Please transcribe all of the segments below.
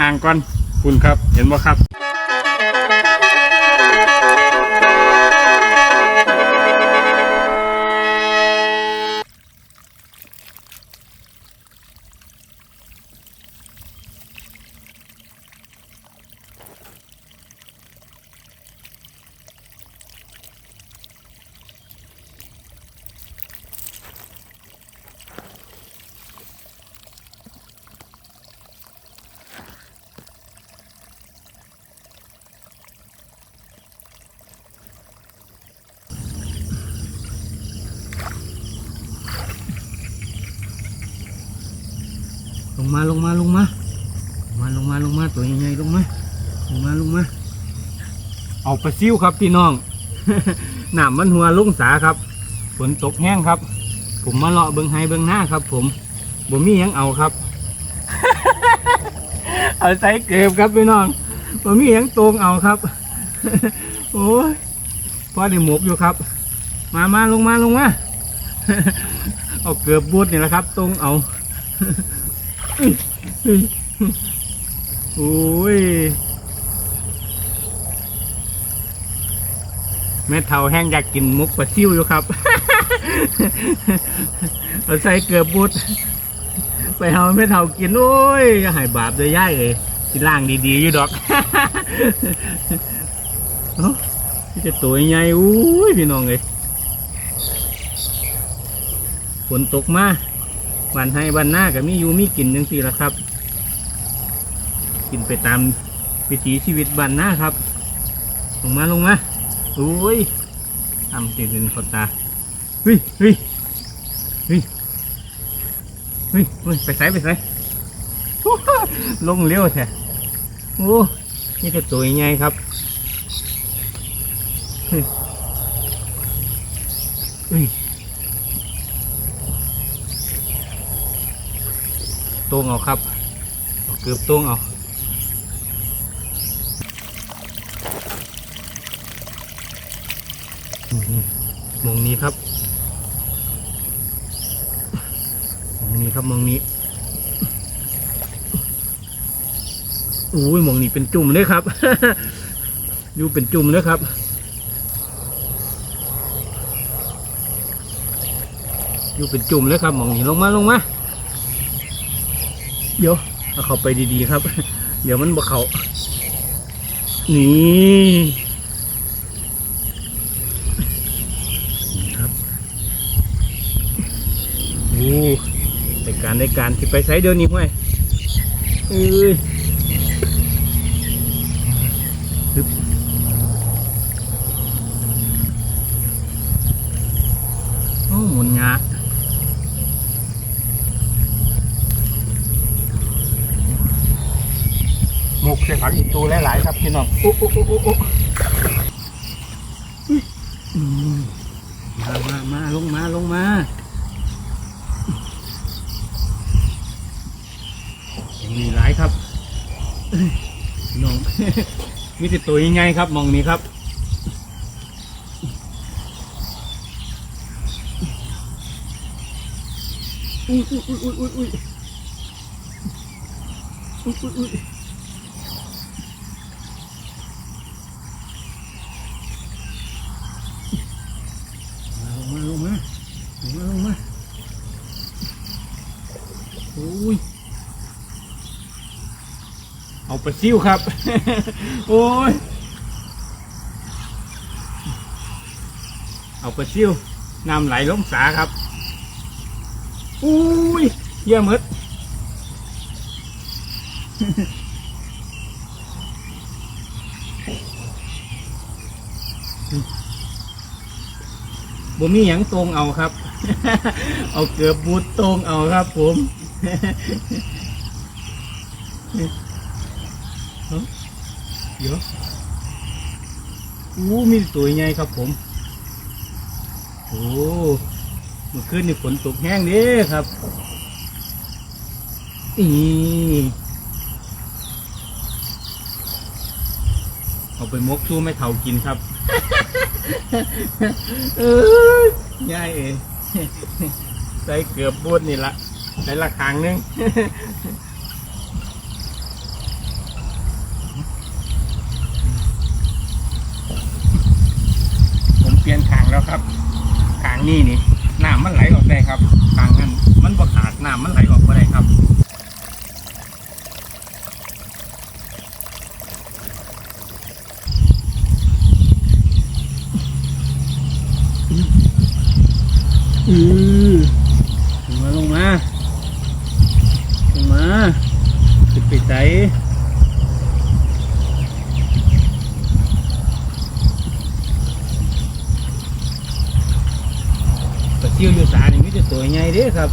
อ่างก่อนคุณครับ เห็นบ่ครับ งมาลงมาลงมามาลงมาลงมาตัวใหญ่ๆลงมาลงมาลงมาเอาปลาซิวครับพี่น้อง หนามมันหัวลุงสาครับฝนตกแห้งครับ ผมมาเลาะเบิงไฮเบิงหน้าครับ ผมบ่มียังเอาครับ เอาใส่เก็บครับพี่น้องบ่มียังตรงเอาครับ โอ้ยพอได้หมกอยู่ครับ มามาลงมาลงมาเอาเกือบบูดนี่แหละครับ ตรงเอา โอ้ยแม่เท่าแห้งอยากกินมุกปลาซิวอยู่ครับ เอาใส่เกลือบุดไปเอาแม่เท่ากิน โอ้ยอย่าใหายบาปเลยย่ายเอ้ยสิล่างดีๆอยู่ดอกเอ้านี่จะตัวใหญ่อุ้ยพี่น้องเลยฝนตกมา วันให้วันหน้าก็มีอยู่มีกินจังสี่ละครับ กินไปตามวิถีชีวิตวันหน้าครับ ลงมาลงมาโอ้ยทำตื่นคนขดตาเฮ้ยเฮ้ยเฮ้ยเฮ้ยเฮ้ยไปใส่ไปใส่ลงเร็วแท้โอ้นี่ก็ตัวใหญ่ครับเฮ้ยเฮ้ย ตวงเอาครับเกือบตวงเอาอมองนี้ครับมองนี้ครับมองนี้อุ้ยมองนี้เป็นจุ่มเลยครับ อยู่เป็นจุ่มเลยครับอยู่เป็นจุ่มเลยครับมองนี้ลงมาลงมา เดี๋ยวเอาเขาไปดีๆครับ เดี๋ยวมันบ่เขานี่นี่ครับโอ้ในการในการที่ไปใช้เดี๋ยวนี้ห้วยเอ้ยฮึบโอ้หมุนงา มกใส่ผักอีกตัวหลายๆครับพี่น้องโอ้โอ้โอ้โอ้โอ้อืมมามามาลงมาลงมายังมีหลายครับพี่น้องมีแต่ตัวยังไงครับมองนี้ครับอุ้ยอุ้ยอุ้ยอุ้ยอุ้ยอุ้ยอุ้ยอุ้ยอุ้ย ลงมาลงมาลงมาลงมาโอ้ย เอาไปซิ่วครับ โอ้ย เอาไปซิ่วน้ำไหลลงสาครับ อุ้ยเยี่ยมมดบ่มีหยังตรงเอาครับ เอาเกือบบูดตรงเอาครับผม เอ้าเดี๋ยวอู้มีตัวใหญ่ครับผม โอ้เมื่อคืนนี่ฝนตกแห้งเด้ครับอีเอาไปมกชู้ไม่เท่ากินครับ เอ้ยง่ายเองใส่เกือบบูดนี่ละใส่ละครั้งนึง แล้ว ครับกลางนี่นี่น้ำมันไหลออกได้ครับกลางนั้นมันบ่ขาดน้ำมันไหลออกบ่ได้ครับอือลงมาลงมาลงมาขึ้นไปใจปลาซิวอยู่สานี่มีแต่ตัวใหญ่เดิครับ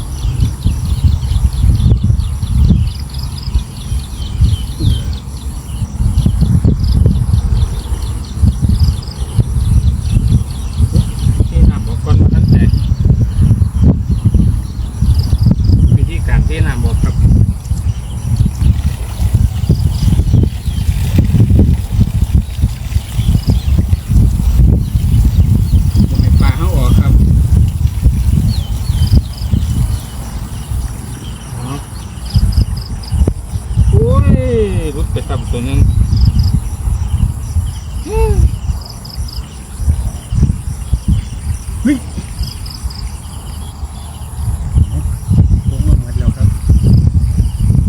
เทน้ำบอกก่อนว่าท่านแตก วิธีการเทน้ำบอกครับบ่ให้ปลาเขาออกครับอ๋อโอ้ยรุดไปตับตัวหนึงอืมเฮ้ย ลงมาหมดแล้วครับ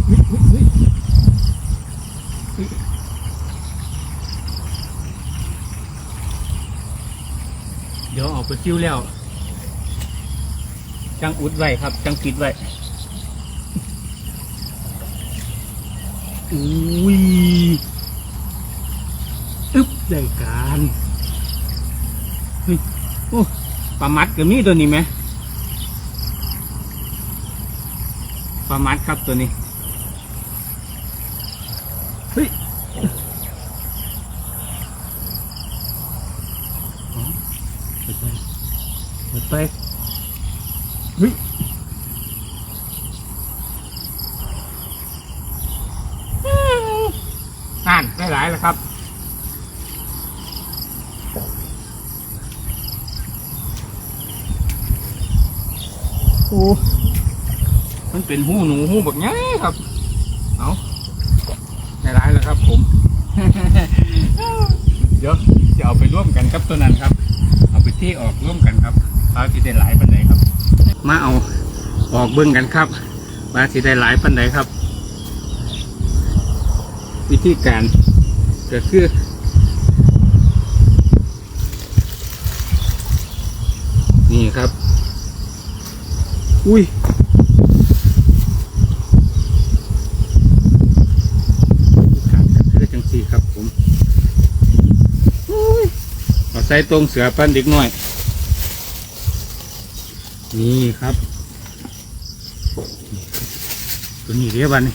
เฮ้ยเฮ้ยเฮ้ยเฮ้ย เดี๋ยวออกไปซิ้วแล้วจังอุดไว้ครับ จังปิดไว้อุ้ยอึ๊บได้การโอ้ปลามัดก็มีตัวนี้ไหมปลามัดครับตัวนี้ เฮ้ยอ๋อเปิดไปเปิด ไปเฮ้ยนั่นได้หลายแล้วครับโอ้มันเป็นหูหนูหูแบบนี้ครับ เอาในร้ายแล้วครับผม เดี๋ยวจะเอาไปร่วมกันครับตัวนั้นครับ เอาไปที่ออกร่วมกันครับ ว่าสิได้หลายปันไหนครับ มาเอาออกเบิ้งกันครับว่าสิได้หลายปันไหนครับ วิธีการก็คือนี่ครับ อุ้ยขาดก็คือจังสี่ครับผมเอาใส่ตรงเสือปั้นเด็กน้อย นี่ครับ ตัวนี้เรียกวันนี้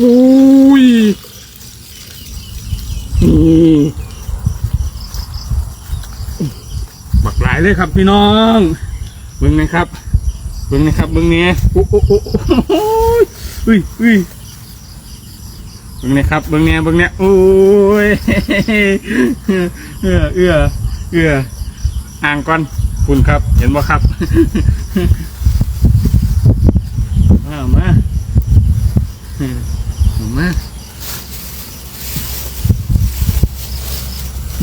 อุ้ยนี่บักหลายเลยครับพี่น้องเบิ้งนะครับ เบิ้งนะครับเบิ้งเนี้ยโอ้โอ้โอ้โอ้ยอุ้ยอุ้ยเบิ้งนะครับเบิ้งเนี้ยเบิ้งเนี้ยโอ้ยเอื้อเอื้อเอื้ออ่างก่อนคุณครับ เห็นบ่ครับมามาเอามา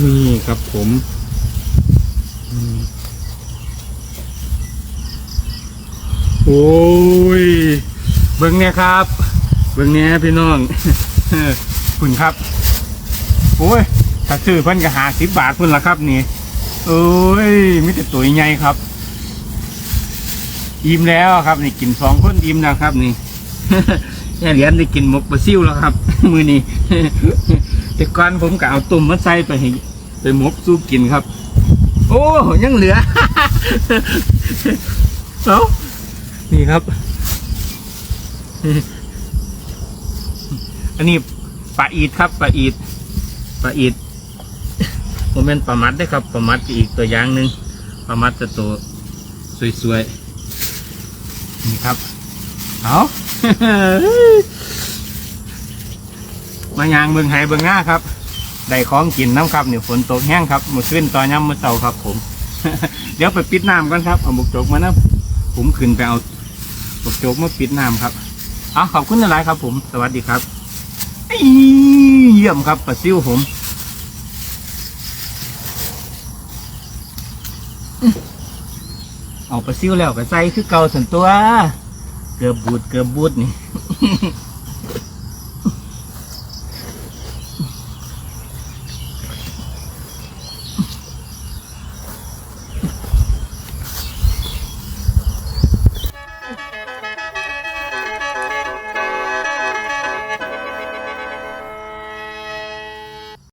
นี่ครับผมอืม โอ้ย เบิ้งเนี่ยครับ เบิ้งเนี่ยพี่น้องคุณครับ โอ้ยถ้าซื้อเพิ่นก็หาสิบบาทพุ่นละครับนี่โอ้ยมิแต่ตัวใหญ่ครับ อิ่มแล้วครับ นี่กินสองคนอิ่มแล้วครับ นี่แค่เหรียญได้กินหมกปลาซิ่วแล้วครับ มือนี้แต่ก่อนผมก็เอาตุ่มมาใส่ไปให้ไปหมกสู้กินครับ โอ้ยังเหลือ เอา นี่ครับ อันนี้ปลาอีดครับปลาอีดปลาอีดโมเมนต์ปลามัดได้ครับปลามัดอีกตัวอย่างหนึ่งปลามัดจะตัวสวยๆนี่ครับเอามายางเบิงไห้เบิงง่าครับได้ของกินน้ำครับเนี่ยฝนตกแห้งครับมาขึ้นตอนย่ำมาเสาครับผม เดี๋ยวไปปิดน้ำกันครับเอาบุกจกมานะผมขึ้นไปเอา ปกโจกมาปิดน้ำครับเอาขอบคุณหลายครับ ผม สวัสดีครับเยี่ยมครับปลาซิวผมออกปลาซิวแล้วก็ใส่คือเก่าสันตัว เกือบบูดเกือบบูดนี่